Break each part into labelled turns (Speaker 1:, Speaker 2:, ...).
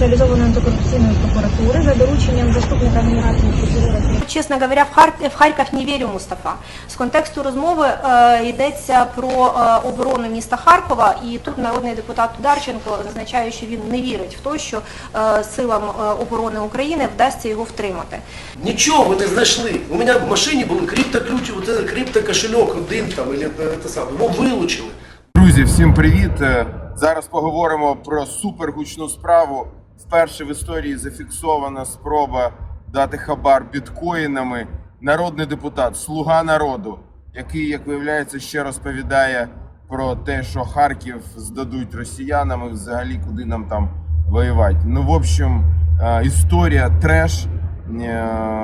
Speaker 1: спеціалізованої антикорупційної прокуратури за дорученням заступника генерального прокурора
Speaker 2: Чесно говоря, в Харків, в Харків не вірю Мустафа. З контексту розмови е, йдеться про е, оборону міста Харкова, і тут народний депутат Дарченко зазначає, що він не вірить в те, що е, силам е, оборони України вдасться його втримати.
Speaker 3: Нічого ви не знайшли. У мене в машині були криптоключі, вот это криптокошельок один там, или это, это саме. Його вилучили.
Speaker 4: Друзі, всім привіт! Е, Зараз поговоримо про супергучну справу. Вперше в історії зафіксована спроба дати хабар біткоїнами. Народний депутат, слуга народу, який, як виявляється, ще розповідає про те, що Харків здадуть росіянам і взагалі куди нам там воювати. Ну, в общем, е, історія треш. Е,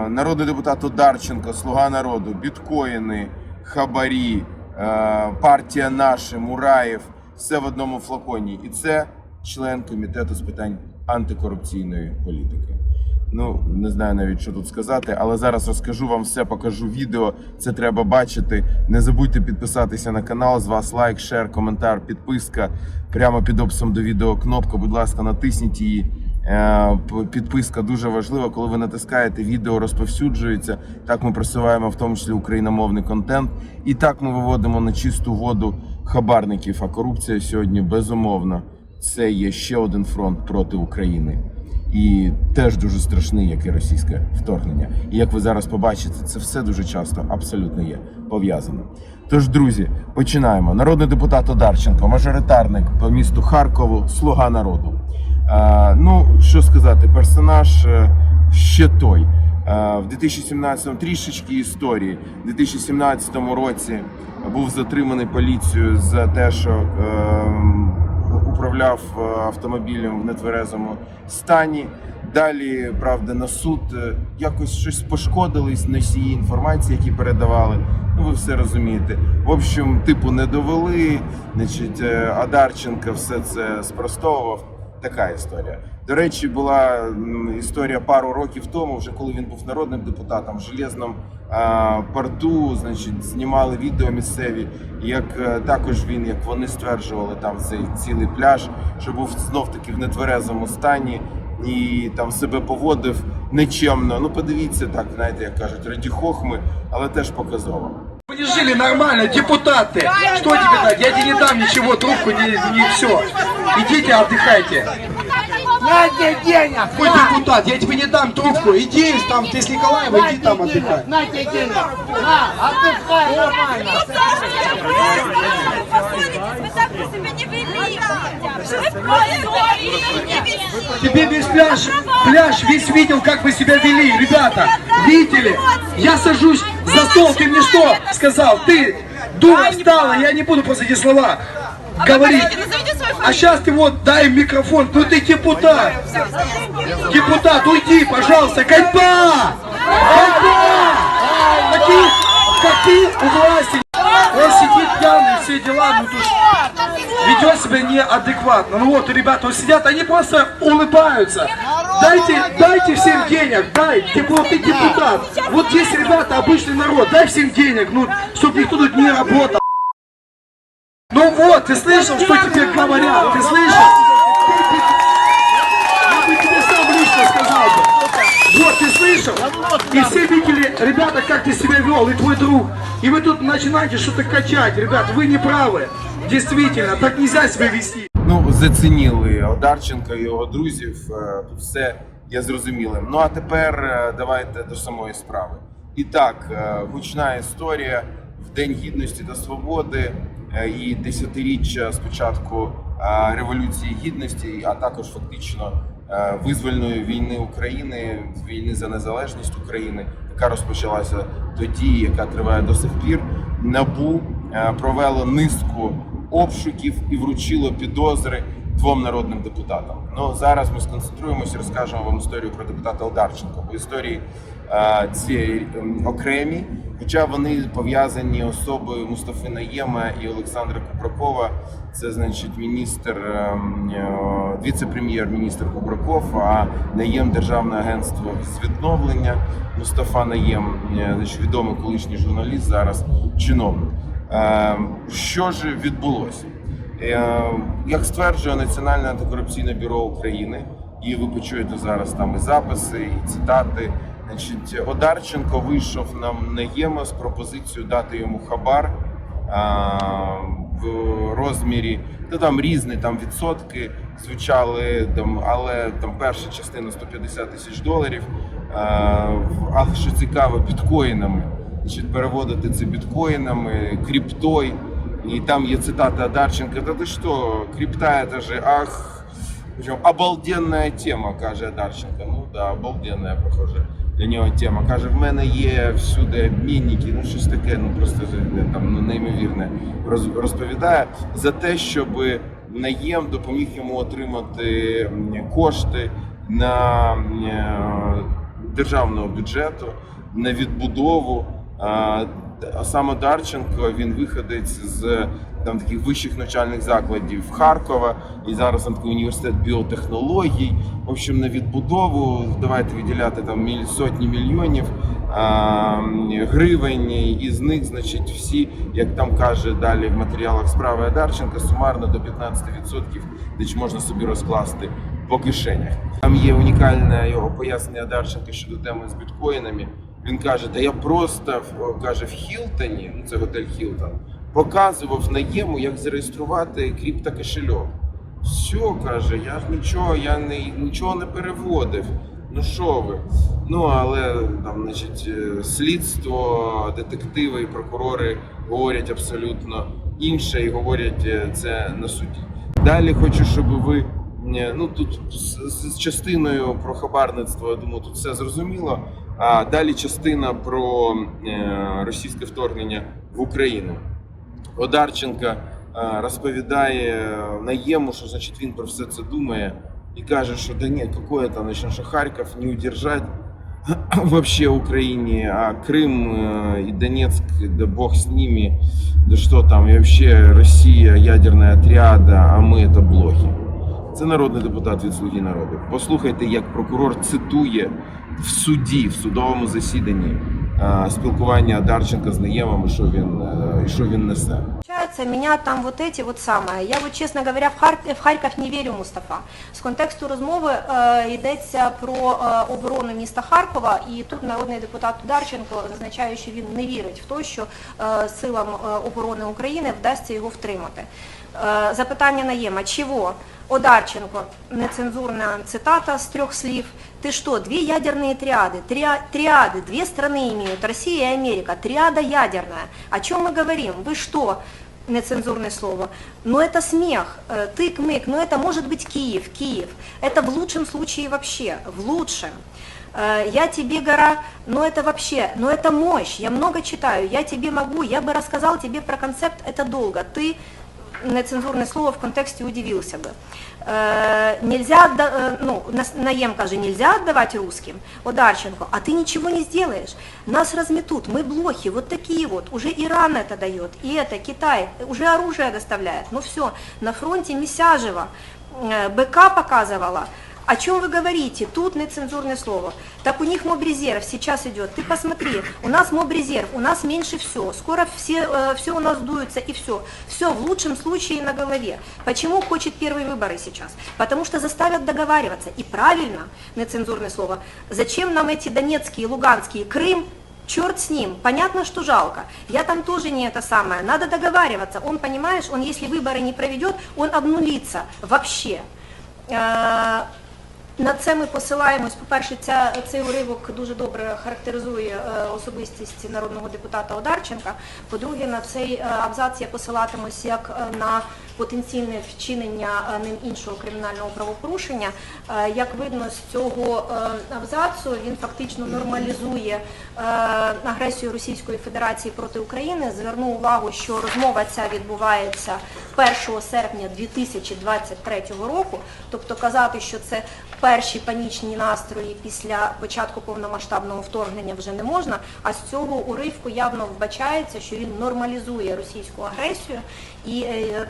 Speaker 4: Народний депутат Одарченко, слуга народу, біткоїни, хабарі, е, партія наша, Мураєв, все в одному флаконі. І це член комітету з питань антикорупційної політики. Ну, не знаю навіть, що тут сказати, але зараз розкажу вам все, покажу відео. Це треба бачити. Не забудьте підписатися на канал. З вас лайк, шер, коментар, підписка. Прямо під описом до відео кнопка. Будь ласка, натисніть її. Е, Підписка дуже важлива. Коли ви натискаєте, відео розповсюджується. Так ми просуваємо в тому числі україномовний контент. І так ми виводимо на чисту воду хабарників. А корупція сьогодні безумовно це є ще один фронт проти України. І теж дуже страшний, як і російське вторгнення. І як ви зараз побачите, це все дуже часто абсолютно є пов'язано. Тож, друзі, починаємо. Народний депутат Одарченко, мажоритарник по місту Харкову, слуга народу. Е, ну, що сказати, персонаж е, ще той. Е, в 2017-му трішечки історії. В 2017 році був затриманий поліцією за те, що е, управляв е, автомобілем в нетверезому стані. Далі, правда, на суд е, якось щось пошкодились носії інформації, які передавали. Ну, ви все розумієте. В общем, типу, не довели. Значить, е, Адарченко все це спростовував. Така історія. До речі, була історія пару років тому, вже коли він був народним депутатом в железному порту, значить, знімали відео місцеві, як е, також він, як вони стверджували, там цей цілий пляж, що був знов таки в нетверезому стані і там себе поводив нечемно. Ну, подивіться так, знаєте, як кажуть, раді хохми, але теж показово.
Speaker 5: Вы не жили нормально, депутаты. Что тебе дать? Я тебе не дам ничего, трубку, не, не все. Идите, отдыхайте.
Speaker 6: На тебе денег!
Speaker 5: Хоть депутат, я тебе не дам трубку. Иди там, ты с Николаева, иди там отдыхай.
Speaker 6: На тебе денег! На, отдыхай нормально!
Speaker 7: Вы так бы себя не вели. Вы просто
Speaker 5: Тебе весь пляж, пляж весь видел, как вы себя вели, ребята. Видели? Я сажусь за стол, ты мне что сказал? Ты, дура, встала, я не буду просто эти слова говорить. А сейчас ты вот дай микрофон, ну ты депутат. Депутат, уйди, пожалуйста, кайпа! Кайпа! Таких, как ты у власти. Он сидит пьяный, все дела, ну тут ведет себя неадекватно. Ну вот, ребята, вот сидят, они просто улыбаются. Дайте, дайте всем денег, дай, вот ты депутат. Вот здесь, ребята, обычный народ, дай всем денег, ну, чтобы никто тут не работал. Ну вот, ты слышал, что тебе говорят? Ты слышал? Я бы тебе сам лично сказал бы. Вот, ты слышал? И все видели, ребята, как ты себя вел, и твой друг. И вы тут начинаете что-то качать, ребят, вы не правы. Действительно, так нельзя себя вести.
Speaker 4: Ну, зацінили Одарченка і його друзів. е, Тут все є зрозумілим. Ну а тепер е, давайте до самої справи. І так, е, гучна історія в День Гідності та Свободи е, і десятиріччя спочатку е, Революції Гідності, а також фактично е, визвольної війни України, війни за незалежність України, яка розпочалася тоді, яка триває до сих пір. Набу е, провело низку обшуків і вручило підозри двом народним депутатам. Ну зараз ми сконцентруємося, розкажемо вам історію про депутата Одарченка. Бо історії е, ці ем, окремі, хоча вони пов'язані особою Мустафи Наєма і Олександра Кубракова. Це значить міністр, ем, е, віце-прем'єр-міністр Кубраков, а Наєм Державне агентство з відновлення. Мустафа Наєм, е, відомий колишній журналіст, зараз чиновник. Е, Що ж відбулося? Як стверджує Національне антикорупційне бюро України, І ви почуєте зараз там і записи, і цитати. Значить, Одарченко вийшов нам на ЄМО з пропозицією дати йому хабар а, в розмірі, та там різні там відсотки звучали, там, але там перша частина 150 тисяч доларів. А, а що цікаво, біткоїнами. Значить, переводити це біткоїнами, криптой. І там є цитата Одарченка, да ти що, крипта, это же, ах, причем обалденная тема, каже Одарченко. Ну да, обалденная, похоже, для нього тема. Каже, в мене є всюди обмінники, ну щось таке, ну просто е, там ну, неймовірне роз- розповідає за те, щоб наєм допоміг йому отримати кошти на е, державного бюджету, на відбудову. Саме Дарченко він виходець з там таких вищих навчальних закладів Харкова, і зараз там такий університет біотехнологій. В общем, на відбудову давайте виділяти там міль- сотні мільйонів а, гривень, і з них, значить, всі, як там каже далі в матеріалах справи Адарченка, сумарно до 15% десь можна собі розкласти по кишенях. Там є унікальне його пояснення Адарченка щодо теми з біткоїнами. Він каже, та я просто каже в Хілтоні, ну це готель Хілтон, показував наєму, як зареєструвати криптокошельок. Все, каже, я ж нічого, я не, нічого не переводив. Ну що ви? Ну але там, значить, е, слідство, детективи і прокурори говорять абсолютно інше і говорять е, це на суді. Далі хочу, щоб ви е, ну тут з, з частиною про хабарництво, я думаю, тут все зрозуміло. А далі частина про е, російське вторгнення в Україну. Одарченка е, розповідає наєму, що значить він про все це думає, і каже, що да ні, какое там, що Харків не удержать вообще Україні, а Крим е, і Донецьк, да Бог з ними, да що там, і вообще Росія, ядерна отряда, а ми це блохи. Це народний депутат від Слуги народу. Послухайте, як прокурор цитує в суді, в судовому засіданні спілкування Дарченка з Наємом, що він, е, і що він несе.
Speaker 2: Меня там вот эти вот самые. Я вот, чесно говоря, в Харків, в Харків не вірю, Мустафа. З контексту розмови е, йдеться про е, оборону міста Харкова, і тут народний депутат Ударченко зазначає, що він не вірить в те, що е, силам е, оборони України вдасться його втримати. Е, запитання наєма, чого? Одарченко, нецензурная цитата с трех слив. Ты что, две ядерные триады? Триа- триады, две страны имеют, Россия и Америка, триада ядерная. О чем мы говорим? Вы что? Нецензурное слово. Но это смех, э, тык-мык, но это может быть Киев, Киев. Это в лучшем случае вообще, в лучшем. Э, Я тебе гора, но это вообще, но это мощь, я много читаю, я тебе могу, я бы рассказал тебе про концепт, это долго. Ты нецензурное слово в контексте удивился бы. Э, нельзя, отда- э, ну, нас- наем каже, нельзя отдавать русским, Одарченко, а ты ничего не сделаешь. Нас разметут, мы блохи, вот такие вот. Уже Иран это дает, и это, Китай, уже оружие доставляет. Ну все, на фронте Месяжева, э, БК показывала, о чем вы говорите? Тут нецензурное слово. Так у них мобрезерв сейчас идет. Ты посмотри, у нас мобрезерв, у нас меньше все. Скоро все, э, все у нас дуется и все. Все в лучшем случае на голове. Почему хочет первые выборы сейчас? Потому что заставят договариваться. И правильно, нецензурное слово. Зачем нам эти донецкие, луганские, Крым? Черт с ним, понятно, что жалко. Я там тоже не это самое. Надо договариваться. Он, понимаешь, он если выборы не проведет, он обнулится вообще. На це ми посилаємось. По-перше, ця, цей уривок дуже добре характеризує е, особистість народного депутата Одарченка. По-друге, на цей е, абзац я посилатимусь як е, на потенційне вчинення е, ним іншого кримінального правопорушення. Е, Як видно з цього е, абзацу, він фактично нормалізує агресію Російської Федерації проти України. Зверну увагу, що розмова ця відбувається 1 серпня 2023 року. Тобто казати, що це перші панічні настрої після початку повномасштабного вторгнення вже не можна. А з цього уривку явно вбачається, що він нормалізує російську агресію і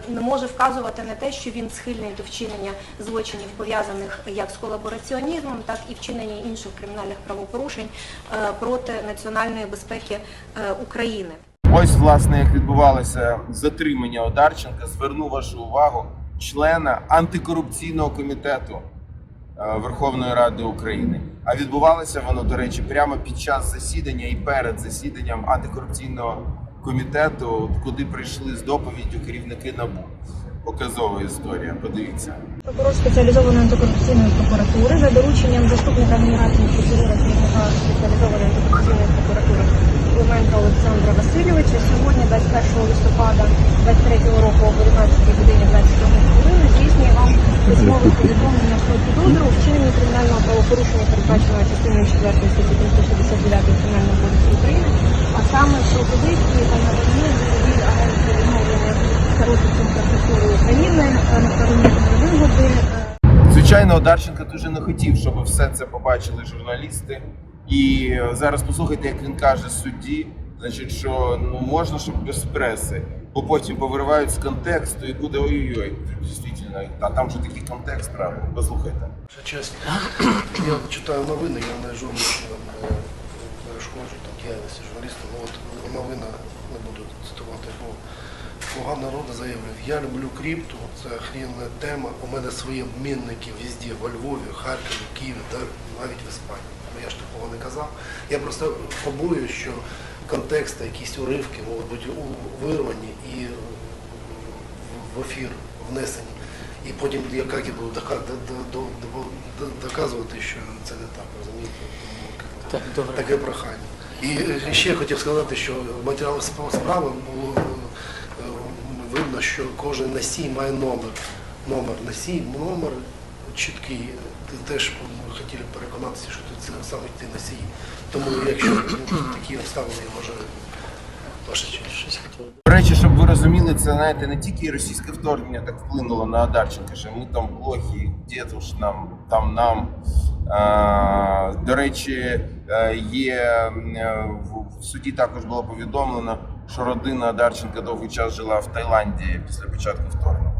Speaker 2: не може вказувати на те, що він схильний до вчинення злочинів пов'язаних як з колабораціонізмом, так і вчинення інших кримінальних правопорушень е, проти національної безпеки е, України.
Speaker 4: Ось власне як відбувалося затримання Одарченка. Зверну вашу увагу члена антикорупційного комітету е, Верховної Ради України. А відбувалося воно, до речі, прямо під час засідання і перед засіданням антикорупційного комітету, куди прийшли з доповіддю керівники НАБУ. Показова історія. Подивіться.
Speaker 1: Прокурор спеціалізованої антикорупційної прокуратури за дорученням заступника генерального прокурора керівника спеціалізованої антикорупційної прокуратури Клименка Олександра Васильовича сьогодні, 21 листопада 23 року об 11 годині 27 хвилини здійснює вам письмове повідомлення про підозру у кримінального правопорушення, передбаченого частиною 4 статті 369 Кримінального кодексу України, а саме позиції та надання від агентства відновлення та розвитку України е, на стороні Вигоди.
Speaker 4: Звичайно, Одарченко дуже не хотів, щоб все це побачили журналісти. І е, зараз послухайте, як він каже судді, значить, що ну можна, щоб без преси, бо потім повиривають з контексту і буде ой-ой-ой. Дійсно, а там же такий контекст, правда. Послухайте.
Speaker 3: Чесно. Я читаю новини, я не журналіст не перешкоджу там діяльності журналіста. Ну от новина не буду цитувати, бо слуга народу заявив, я люблю крипту, це охрінна тема. У мене свої обмінники везде, во Львові, Харкові, Києві, навіть в Іспанії. Ну, Я ж такого не казав. Я просто побоююсь, що контексти, якісь уривки можуть бути вирвані і в ефір внесені. І потім як я буду дока- до- до- до- до- доказувати, що це не так, розумієте? Як би, Таке прохання. І е, ще хотів сказати, що в матеріалах справи було е, видно, що кожен носій має номер. Номер носій, номер чіткий. Ти теж ми хотіли переконатися, що це саме ті носії. Тому якщо такі обставини, я вважаю.
Speaker 4: До речі, щоб ви розуміли, це знаєте, не тільки російське вторгнення так вплинуло на Одарченка, що ми там плохі, дід ж нам, там нам. А, до речі, є е, в- суді також було повідомлено, що родина Одарченка довгий час жила в Таїланді після початку вторгнення.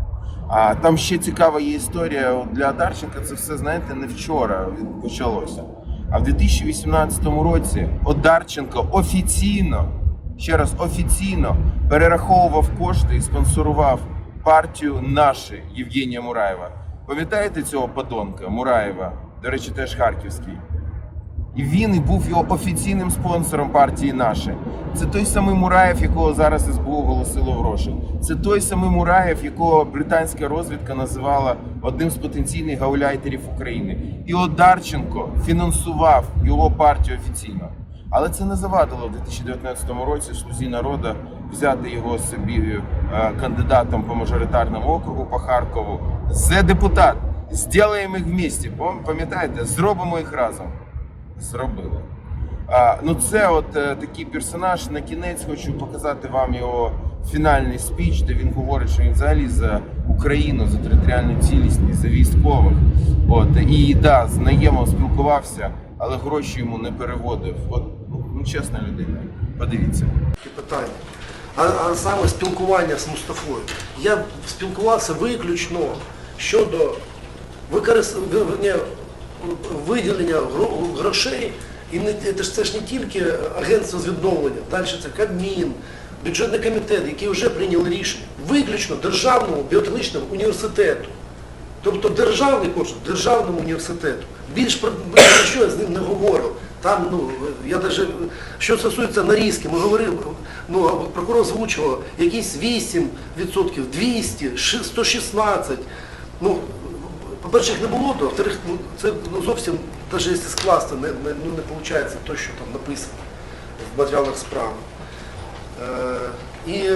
Speaker 4: А там ще цікава є історія для Одарченка. Це все знаєте не вчора почалося. А в 2018 році Одарченко офіційно, ще раз офіційно перераховував кошти і спонсорував партію наші Євгенія Мураєва. Пам'ятаєте цього подонка Мураєва? До речі, теж харківський. І він і був його офіційним спонсором партії «Наше». Це той самий Мураєв, якого зараз СБУ оголосило в розшук. Це той самий Мураєв, якого британська розвідка називала одним з потенційних гауляйтерів України. І Одарченко фінансував його партію офіційно. Але це не завадило в 2019 році слузі народу взяти його собі е, кандидатом по мажоритарному округу по Харкову. Це депутат. Зділаємо їх вместе. Пам- Пам'ятаєте, зробимо їх разом зробили. А, ну це от е, такий персонаж. На кінець хочу показати вам його фінальний спіч, де він говорить, що він взагалі за Україну, за територіальну цілісність, за військових. От і да, з наємом спілкувався, але гроші йому не переводив. От ну, ну чесна людина. Подивіться.
Speaker 3: питання. А, а саме спілкування з Мустафою. Я спілкувався виключно щодо використ... виділення грошей. І не, це, ж, це ж не тільки агентство з відновлення, далі це Кабмін, бюджетний комітет, які вже прийняли рішення, виключно державному біотехнічному університету. Тобто державний кошт державному університету. Більш про що я з ним не говорив. Там, ну, я даже, що стосується нарізки, ми говорили, ну, прокурор озвучував якісь 8%, 200, ши- 116. Ну, по-перше, їх не було, а во-вторых, ну, це ну, зовсім, навіть якщо скласти, не, не, ну, не виходить те, що там написано в матеріалах справи. Е, і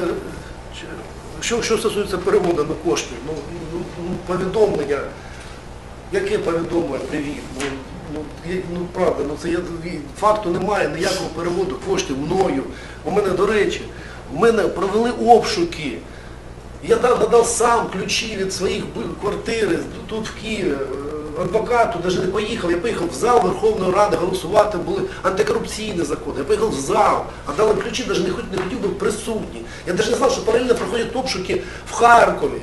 Speaker 3: що, що стосується переводу на кошти, ну, ну, ну, повідомлення, яке повідомлення, привіт, ну, ну, ну правда, ну це я, факту немає ніякого переводу коштів мною. У мене, до речі, у мене провели обшуки. Я дав, сам ключі від своїх квартири тут в Києві. Адвокату навіть не поїхав. Я поїхав в зал Верховної Ради голосувати, були антикорупційні закони. Я поїхав в зал, а дали ключі, навіть не, хотів, не хотів би присутні. Я навіть не знав, що паралельно проходять обшуки в Харкові.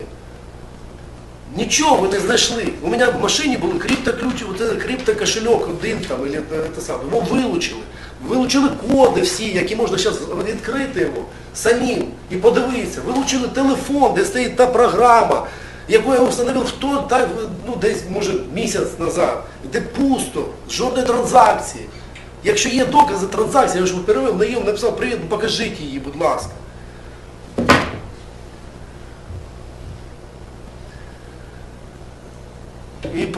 Speaker 3: Нічого не знайшли. У мене в машині були криптоключі, оце криптокошельок один там, или, е, те саме. Його вилучили. Вилучили коди всі, які можна зараз відкрити його самим і подивитися. Вилучили телефон, де стоїть та програма, яку я встановив в то, так, ну, десь, може, місяць назад, де пусто, жодної транзакції. Якщо є докази транзакції, я ж перевів, наїв, написав привіт, покажіть її, будь ласка.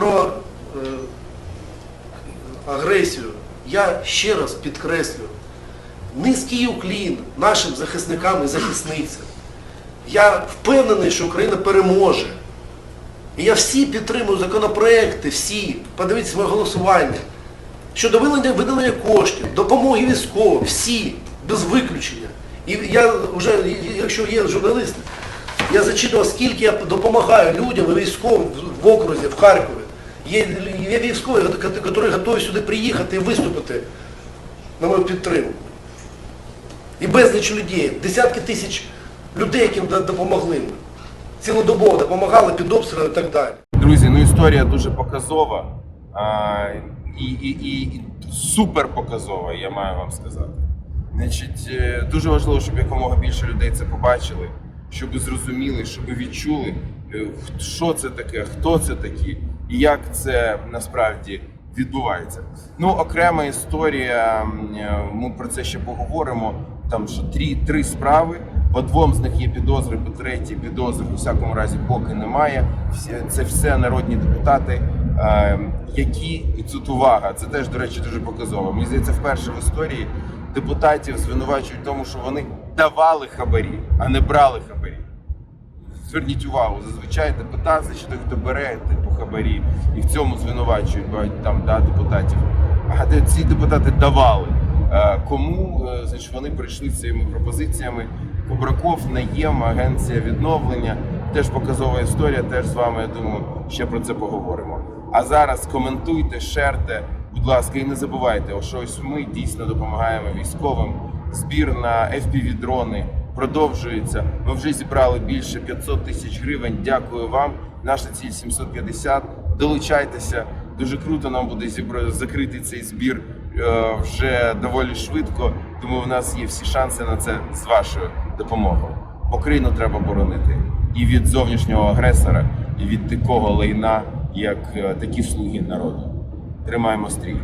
Speaker 3: Про е, агресію я ще раз підкреслюю. Низький уклін нашим захисникам і захисницям. Я впевнений, що Україна переможе. І я всі підтримую законопроекти, всі, подивіться моє голосування. Щодо виділення, коштів, допомоги військовим, всі, без виключення. І я вже, якщо є журналісти, я зачитував, скільки я допомагаю людям військовим в окрузі, в Харкові. Є, є військові, які готові сюди приїхати і виступити на мою підтримку. І безліч людей, десятки тисяч людей, яким допомогли. Цілодобово допомагали під обстрілами і так далі.
Speaker 4: Друзі, ну історія дуже показова а, і, і, і, і супер показова, я маю вам сказати. Значить, е, дуже важливо, щоб якомога більше людей це побачили, щоб зрозуміли, щоб відчули, е, що це таке, хто це такі і як це насправді відбувається. Ну, окрема історія, е, ми про це ще поговоримо. Там що три, три справи. По двом з них є підозри, по третій підозри у всякому разі поки немає. Це все народні депутати, е, які і тут увага. Це теж до речі дуже показово. Мені здається, вперше в історії депутатів звинувачують в тому, що вони давали хабарі, а не брали хабарі. Зверніть увагу, зазвичай депутат, значить хто бере типу хабарі, і в цьому звинувачують багать там да, депутатів. А де ці депутати давали. Е, Кому е, значить, вони прийшли з цими пропозиціями? Кубраков, Наєм, агенція відновлення. Теж показова історія. Теж з вами, я думаю, ще про це поговоримо. А зараз коментуйте, шерте, будь ласка, і не забувайте, що ось ми дійсно допомагаємо військовим. Збір на fpv дрони продовжується. Ми вже зібрали більше 500 тисяч гривень. Дякую вам. Наша ціль 750. Долучайтеся. Дуже круто нам буде зібра- закрити цей збір е, вже доволі швидко. Тому в нас є всі шанси на це з вашою допомогою. Україну треба боронити і від зовнішнього агресора, і від такого лайна, як е, такі слуги народу. Тримаємо стрій.